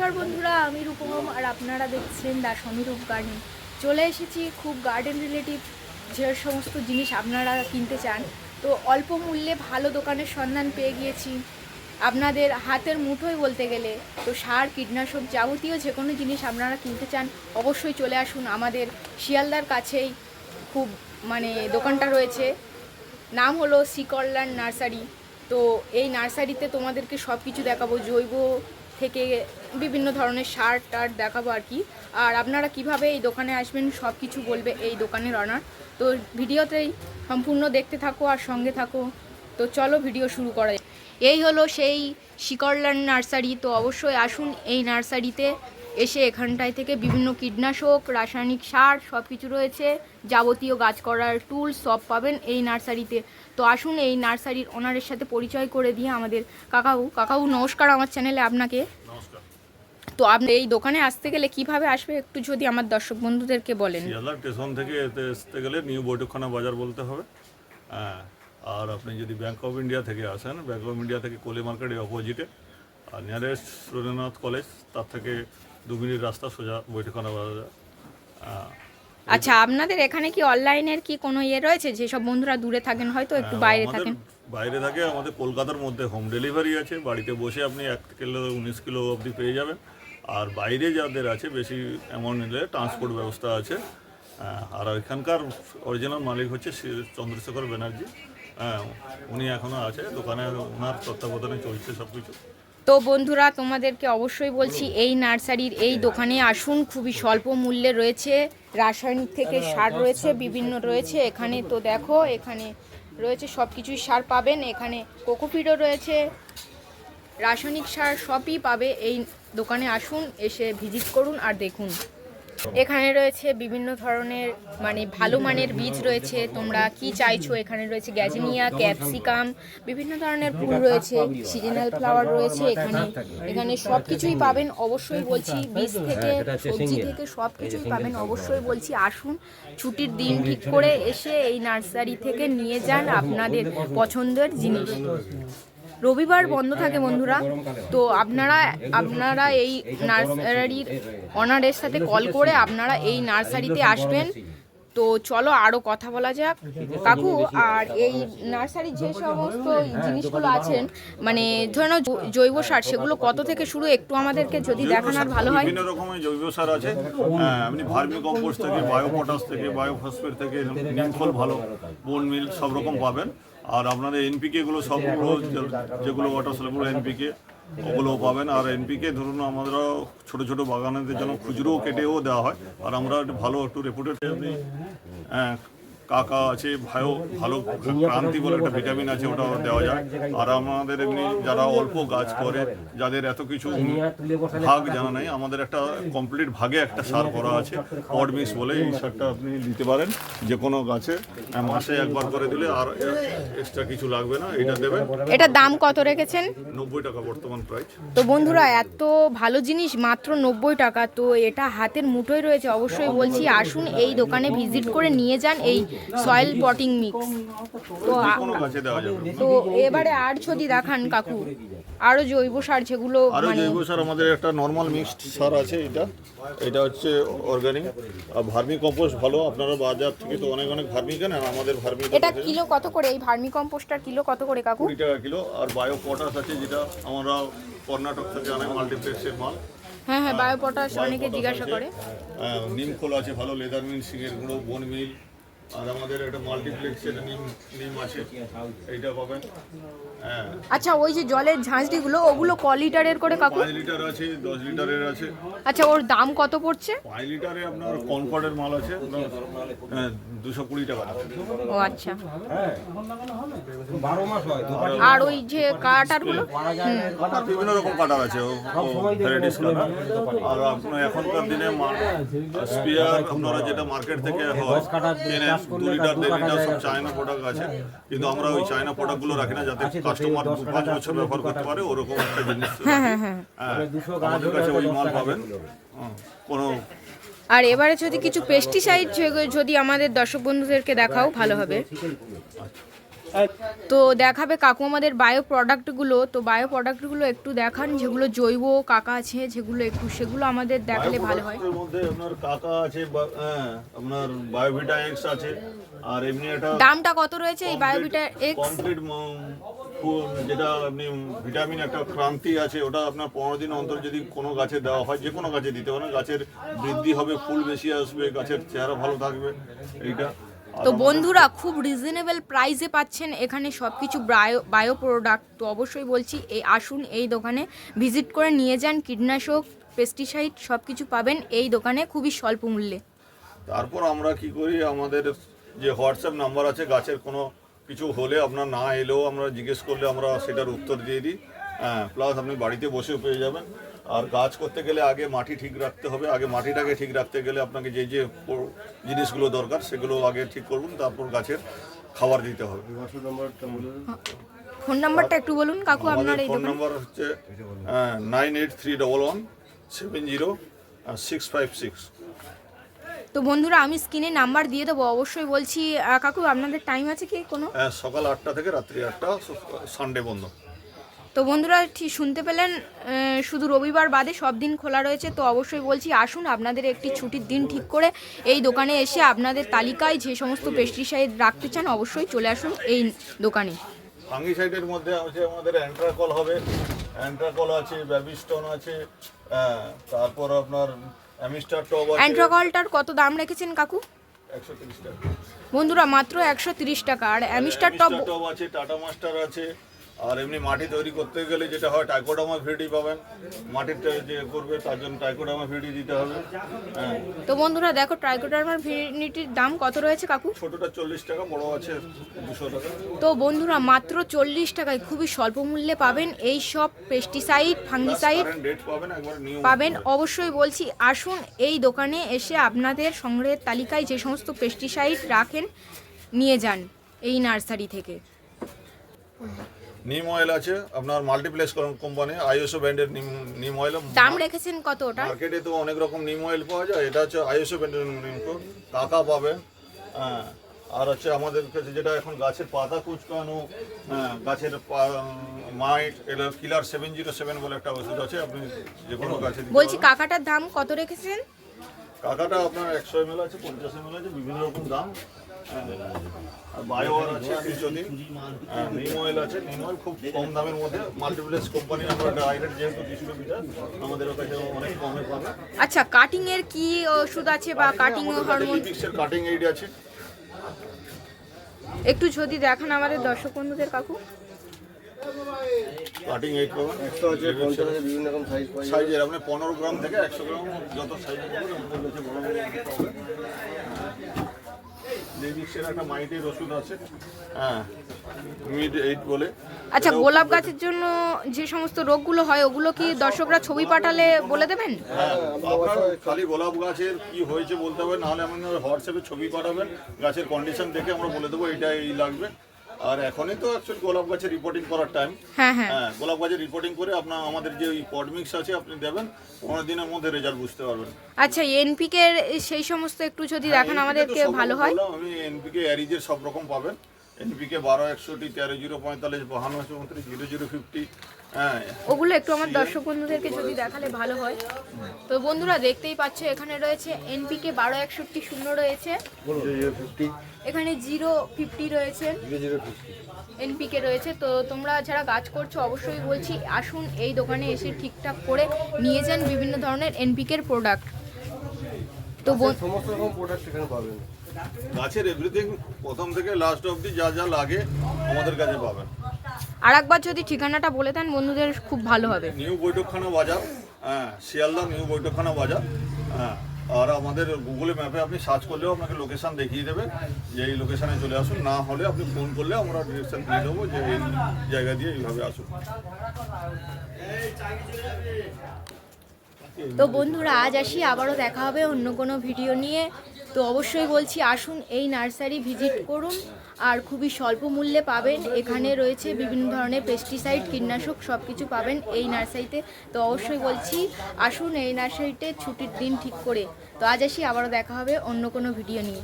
নমস্কার বন্ধুরা, আমি রূপম আর আপনারা দেখছেন দা সমীরূপ গার্ডেন। চলে এসেছি খুব গার্ডেন রিলেটিভ যে সমস্ত জিনিস আপনারা কিনতে চান। তো অল্প মূল্যে ভালো দোকানের সন্ধান পেয়ে গিয়েছি। আপনাদের হাতের মুঠোয় বলতে গেলে, তো সার, কীটনাশক যাবতীয় যে কোনো জিনিস আপনারা কিনতে চান, অবশ্যই চলে আসুন আমাদের শিয়ালদার কাছেই। খুব মানে দোকানটা রয়েছে। নাম হলো সিকরল্যান্ড নার্সারি। তো এই নার্সারিতে তোমাদেরকে সব কিছু দেখাবো, জৈব থেকে বিভিন্ন ধরনের সার টার দেখাবো আর কি। আর আপনারা কীভাবে এই দোকানে আসবেন সব কিছু বলবে এই দোকানের অনার তো ভিডিওতেই সম্পূর্ণ দেখতে থাকো আর সঙ্গে থাকো। তো চলো ভিডিও শুরু করা। এই হলো সেই শিকরল্যান্ড নার্সারি। তো অবশ্যই আসুন এই নার্সারিতে এসে এখানটায় থেকে বিভিন্ন কীটনাশক, রাসায়নিক সার সব কিছু রয়েছে। যাবতীয় গাছ করার টুল সব পাবেন এই নার্সারিতে। তো আসুন এই নার্সারির ওনারের সাথে পরিচয় করে দিয়ে আমাদের কাকাউ কাকাউ নমস্কার আমার চ্যানেলে আপনাকে। তো আপনি এই দোকানে আসতে গেলে কীভাবে আসবে? একটু যদি আমার দর্শক বন্ধুদেরকে বলেন। শিয়ালদা স্টেশন থেকে এতে আসতে গেলে নিউ বৈঠকখানা বাজার বলতে হবে। হ্যাঁ আর আপনি যদি ব্যাংক অফ ইন্ডিয়া থেকে আসেন ব্যাংক অফ ইন্ডিয়া থেকে কোলে মার্কেটের অপোজিটে আর নিয়ারেস্ট সুরেন্দ্রনাথ কলেজ তার থেকে দু মিনিট রাস্তা সোজা বৈঠকখানা বাজার। হ্যাঁ, আচ্ছা আপনাদের এখানে কি অনলাইনের কি কোনো ইয়ে রয়েছে? যেসব বন্ধুরা দূরে থাকেন হয়তো একটু বাইরে আমাদের থাকেন। বাইরে থাকে আমাদের কলকাতার মধ্যে হোম ডেলিভারি আছে বাড়িতে বসে আপনি এক কিলো উনিশ কিলো অবধি পেয়ে যাবেন। আর বাইরে যাদের আছে, বেশি অ্যামাউন্ট নিলে ট্রান্সপোর্ট ব্যবস্থা আছে। আর এখানকার অরিজিনাল মালিক হচ্ছে চন্দ্রশেখর ব্যানার্জি। হ্যাঁ উনি এখনও আছে, দোকানে ওনার তত্ত্বাবধানে চলছে সব কিছু তো বন্ধুরা, তোমাদেরকে অবশ্যই বলছি, এই নার্সারির এই দোকানে আসুন, খুবই স্বল্প মূল্যে রয়েছে। রাসায়নিক থেকে সার রয়েছে, বিভিন্ন রয়েছে। এখানে তো দেখো, এখানে রয়েছে সব কিছুই সার পাবেন। এখানে কোকোপিটও রয়েছে। রাসায়নিক সার সবই পাবে এই দোকানে আসুন, এসে ভিজিট করুন আর দেখুন। এখানে রয়েছে বিভিন্ন ধরনের মানে ভালো মানের বীজ রয়েছে। তোমরা কি চাইছো? এখানে রয়েছে গ্যাজেনিয়া, ক্যাপসিকাম, বিভিন্ন ধরনের ফুল রয়েছে, সিজনাল ফ্লাওয়ার রয়েছে এখানে। এখানে সব কিছুই পাবেন, অবশ্যই বলছি, বীজ থেকে, সবজি থেকে সব কিছুই পাবেন, অবশ্যই বলছি, আসুন। ছুটির দিন ঠিক করে এসে এই নার্সারি থেকে নিয়ে যান আপনাদের পছন্দের জিনিস। রবিবার বন্ধ থাকে বন্ধুরা। তো আপনারা আপনারা এই নার্সারির অনারের সাথে কল করে আপনারা এই নার্সারিতে আসবেন। তো চলো আরও কথা বলা যাক। কাকু আর এই নার্সারির যে সমস্ত জিনিসগুলো আছেন মানে ধরে নাও জৈব সার সেগুলো কত থেকে শুরু? একটু আমাদেরকে যদি দেখান আর ভালো হয়। বিভিন্ন রকমের জৈব সার আছে। হ্যাঁ, আপনি ভার্মি কম্পোস্ট থেকে বায়ো পটাশ থেকে বায়ো ফসফেট থেকে নিমখোল ভালো বোন মিল সব রকম পাবেন। আর আপনাদের এনপিকে গুলো সবগুলো যেগুলো ওয়াটার সাপ্লাই এনপিকে ওগুলোও পাবেন। আর এনপিকে ধরুন আমরা ছোট ছোট বাগানেদের জন্য খুচরো কেটেও দেওয়া হয়। আর আমরা একটু ভালো একটু রেপুটেড আপনি হ্যাঁ, কাকা আছে ভালো ভালো ক্রান্তি বলে একটা ভিটামিন আছে ওটা দেওয়া যায়। আর আমাদের এমনি যারা অল্প গাছ করে যাদের এত কিছু ভাগ জানা নেই আমাদের একটা কমপ্লিট ভাগে একটা সার করা আছে অড মিক্স বলে এই সারটা আপনি দিতে পারেন যে কোনো গাছে। মাসে একবার করে দিলে আর এক্সট্রা কিছু লাগবে না এটা দেবেন। এটা দাম কত রেখেছেন? নব্বই টাকা বর্তমান প্রাইস তো বন্ধুরা এত ভালো জিনিস মাত্র নব্বই টাকা তো এটা হাতের মুঠোয় রয়েছে অবশ্যই বলছি আসুন এই দোকানে ভিজিট করে নিয়ে যান এই সয়েল পটিং মিক্স তো তো এবারে আর যদি দেখান কাকু আরও জৈব সার যেগুলো আরও মানে জৈব সার আমাদের একটা নর্মাল মিক্সড সার আছে এটা। এটা হচ্ছে অর্গানিক আর ভার্মি কম্পোস্ট ভালো আপনারা বাজার থেকে তো অনেক অনেক ভার্মি কেনেন আমাদের ভার্মি এটা কিলো কত করে? এই ভার্মি কম্পোস্টার কিলো কত করে কাকু? কুড়ি টাকা কিলো আর বায়ো পটাশ আছে যেটা আমরা কর্ণাটক থেকে আনাই মাল্টিপ্লেক্সের মাল। হ্যাঁ হ্যাঁ বায়ো পটাশ অনেকে জিজ্ঞাসা করে। আহ, নিমখোল আছে ভালো লেদার মিল সিংয়ের গুঁড়ো বোন মিল আর আমাদের একটা মাল্টিপ্লেক্সের নিম নিম আছে এইটা পাবেন। হ্যাঁ। আচ্ছা ওই যে জলের ঝাঁঝরিগুলো ওগুলো ক লিটারের করে কাকু? পাঁচ লিটার আছে দশ লিটারের আছে। আচ্ছা ওর দাম কত পড়ছে? পাঁচ লিটারে আপনার কনকর্ডের মাল আছে আপনার হ্যাঁ, দুশো কুড়ি টাকা। ও আচ্ছা। বারো মাস হয় আর ওই যে কাটারগুলো? কাটার বিভিন্ন রকম কাটার আছে ভ্যারাইটিস কাটার। আর আপনার এখনকার দিনে স্পিয়ার আপনারা যেটা মার্কেট থেকে হয় কেনেন দু লিটার দেড় লিটার সব চায়না প্রোডাক্ট আছে। কিন্তু আমরা ওই চায়না প্রোডাক্টগুলো রাখি না যাতে কাস্টমার দু পাঁচ বছর ব্যবহার করতে পারে ওরকম একটা জিনিস হ্যাঁ আমাদের কাছে ওই মাল পাবেন। কোনো আর এবারে যদি কিছু পেস্টিসাইড যদি আমাদের দর্শক বন্ধুদেরকে দেখাও ভালো হবে। তো দেখাবে কাকু আমাদের বায়ো প্রোডাক্টগুলো তো বায়ো প্রোডাক্টগুলো একটু দেখান যেগুলো জৈব কাকা আছে যেগুলো একটু সেগুলো আমাদের দেখালে ভালো হয়। মধ্যে আপনার কাকা আছে হ্যাঁ, আপনার বায়োভিটা এক্স আছে আর এমনি একটা দামটা কত রয়েছে এই বায়োভিটা এক্স কমপ্লিট যেটা আপনি ভিটামিন একটা ক্রান্তি আছে ওটা আপনার পনেরো দিন অন্তর যদি কোনো গাছে দেওয়া হয় যে কোনো গাছে দিতে পারেন। গাছের বৃদ্ধি হবে ফুল বেশি আসবে গাছের চেহারা ভালো থাকবে এইটা। তো বন্ধুরা খুব রিজনেবল প্রাইসে পাচ্ছেন এখানে সব কিছু বায়ো বায়ো প্রোডাক্ট তো অবশ্যই বলছি এই আসুন এই দোকানে ভিজিট করে নিয়ে যান কীটনাশক পেস্টিসাইড সব কিছু পাবেন এই দোকানে খুবই স্বল্প মূল্যে। তারপর আমরা কি করি আমাদের যে হোয়াটসঅ্যাপ নাম্বার আছে গাছের কোনো কিছু হলে আপনার না এলেও আমরা জিজ্ঞেস করলে আমরা সেটার উত্তর দিয়ে দিই। হ্যাঁ প্লাস আপনি বাড়িতে বসেও পেয়ে যাবেন। আর গাছ করতে গেলে আগে মাটি ঠিক রাখতে হবে। আগে মাটিটাকে ঠিক রাখতে গেলে আপনাকে যে যে জিনিসগুলো দরকার সেগুলো আগে ঠিক করুন তারপর গাছের খাবার দিতে হবে। ফোন নাম্বারটা একটু বলুন কাকু আপনার এই ফোন নাম্বার হচ্ছে nine eight three double one seven zero six five six. তো বন্ধুরা আমি স্ক্রিনে নাম্বার দিয়ে দেবো অবশ্যই বলছি কাকু আপনাদের টাইম আছে কি কোনো? হ্যাঁ, সকাল আটটা থেকে রাত্রি আটটা সানডে বন্ধ। তো বন্ধুরা ঠিক শুনতে পেলেন শুধু রবিবার বাদে সব দিন খোলা রয়েছে তো অবশ্যই বলছি আসুন আপনাদের একটি ছুটির দিন ঠিক করে এই দোকানে এসে আপনাদের তালিকায় যে সমস্ত পেস্টিসাইড রাখতে চান অবশ্যই চলে আসুন এই দোকানে। ফাঙ্গিসাইডের মধ্যে আছে আমাদের অ্যান্ট্রাকল হবে অ্যান্ট্রাকল আছে ব্যাবিস্টন আছে তারপর আপনার অ্যামিস্টার টপ আছে। অ্যান্ট্রাকলটার কত দাম রেখেছেন কাকু? টাকা। বন্ধুরা মাত্র একশো তিরিশ টাকা আর অ্যামিস্টার টপ আছে টাটা মাস্টার আছে আর এমনি মাটি তৈরি করতে গেলে যেটা হয় টাইকোডামা ভিডি পাবেন। মাটির যে করবে তার জন্য টাইকোডামা ভিডি দিতে হবে। হ্যাঁ। তো বন্ধুরা দেখো ট্রাইকোডার্মার ভিনিটির দাম কত রয়েছে কাকু? ছোটোটা চল্লিশ টাকা বড় আছে দুশো টাকা। তো বন্ধুরা মাত্র চল্লিশ টাকায় খুবই স্বল্প মূল্যে পাবেন এই সব পেস্টিসাইড ফাঙ্গিসাইড পাবেন একবার নিউ পাবেন। অবশ্যই বলছি আসুন এই দোকানে এসে আপনাদের সংগ্রহের তালিকায় যে সমস্ত পেস্টিসাইড রাখেন নিয়ে যান এই নার্সারি থেকে। নিম অয়েল আছে আপনার মাল্টিপ্লেক্স কোম্পানি আইএসও ব্র্যান্ডের নিম নিম অয়েল দাম রেখেছেন কত ওটা? মার্কেটে তো অনেক রকম নিম অয়েল পাওয়া যায় এটা হচ্ছে আইএসও ব্র্যান্ডের নিম কাকা পাবেন হ্যাঁ আর হচ্ছে আমাদের কাছে যেটা এখন গাছের পাতা কুচকানো হ্যাঁ গাছের মাইট এটা কিলার সেভেন জিরো সেভেন বলে একটা ওষুধ আছে আপনি যে কোনো গাছে বলছি কাকাটার দাম কত রেখেছেন? কাকাটা আপনার একশো এম এল আছে পঞ্চাশ এম এল আছে বিভিন্ন রকম দাম। আর বায়ো আছে তিনশো নিম অয়েল আছে। নিম অয়েল খুব কম দামের মধ্যে। মাল্টিপ্লেক্স কোম্পানি আমরা ডাইরেক্ট যেহেতু ডিস্ট্রিবিউটার আমাদের কাছে অনেক কমে পাবে। আচ্ছা কাটিং এর কি ওষুধ আছে বা কাটিং হরমোন কাটিং এইড আছে। একটু যদি দেখান আমাদের দর্শক বন্ধুদের কাকু। কাটিং এইড পাবেন তো আছে পঞ্চাশ আছে বিভিন্ন রকম সাইজ সাইজের আপনি পনেরো গ্রাম থেকে একশো গ্রাম যত পাবেন বড় একটা মাইটের ওষুধ আছে। হ্যাঁ মিড এইট বলে। আচ্ছা গোলাপ গাছের জন্য যে সমস্ত রোগগুলো হয় ওগুলো কি দর্শকরা ছবি পাঠালে বলে দেবেন? হ্যাঁ, আপনার খালি গোলাপ গাছের কি হয়েছে বলতে হবে নাহলে আপনার হোয়াটসঅ্যাপে ছবি পাঠাবেন গাছের কন্ডিশন দেখে আমরা বলে দেবো এটা এই লাগবে। আর এখনই তো অ্যাকচুয়ালি গোলাপ গাছের রিপোর্টিং করার টাইম হ্যাঁ হ্যাঁ। হ্যাঁ গোলাপ গাছের রিপোর্টিং করে আপনার আমাদের যে ওই পডমিক্স আছে আপনি দেবেন পনেরো দিনের মধ্যে রেজাল্ট বুঝতে পারবেন। আচ্ছা এনপিকে সেই সমস্ত একটু যদি দেখান আমাদেরকে ভালো হয়। আমি এনপিকে অ্যারিজের সব রকম পাবেন। এনপিকে বারো একষট্টি তেরো জিরো পঁয়তাল্লিশ বাহান্ন চৌত্রিশ জিরো জিরো ফিফটি হ্যাঁ। ওগুলো একটু আমার দর্শক বন্ধুদেরকে যদি দেখালে ভালো হয়। তো বন্ধুরা দেখতেই পাচ্ছ এখানে রয়েছে এনপিকে বারো একষট্টি শূন্য রয়েছে। জিরো ফিফটি এখানে জিরো ফিফটি রয়েছে। এনপিকে রয়েছে তো তোমরা যারা কাজ করছ অবশ্যই বলছি আসুন এই দোকানে এসে ঠিকঠাক করে নিয়ে যান বিভিন্ন ধরনের এনপিকের প্রোডাক্ট তো সমস্ত রকম প্রোডাক্ট এখানে পাবেন। গাছের এভরিথিং প্রথম থেকে লাস্ট অবধি যা যা লাগে আমাদের কাছে পাবেন। আর একবার যদি ঠিকানাটা বলে দেন বন্ধুদের খুব ভালো হবে। নিউ বৈঠকখানা বাজার হ্যাঁ শিয়ালদা নিউ বৈঠকখানা বাজার হ্যাঁ। আর আমাদের গুগলে ম্যাপে আপনি সার্চ করলেও আপনাকে লোকেশান দেখিয়ে দেবে যে এই লোকেশানে চলে আসুন। না হলে আপনি ফোন করলে আমরা ডিরেকশন দিয়ে দেবো যে এই জায়গা দিয়ে এইভাবে আসুন। তো বন্ধুরা, আজ আসি, আবারও দেখা হবে অন্য কোনো ভিডিও নিয়ে। তো অবশ্যই বলছি, আসুন এই নার্সারি ভিজিট করুন আর খুবই স্বল্প মূল্যে পাবেন। এখানে রয়েছে বিভিন্ন ধরনের পেস্টিসাইড কীটনাশক সব কিছু পাবেন এই নার্সারিতে। তো অবশ্যই বলছি, আসুন এই নার্সারিতে ছুটির দিন ঠিক করে। তো আজ আসি, আবারও দেখা হবে অন্য কোনো ভিডিও নিয়ে।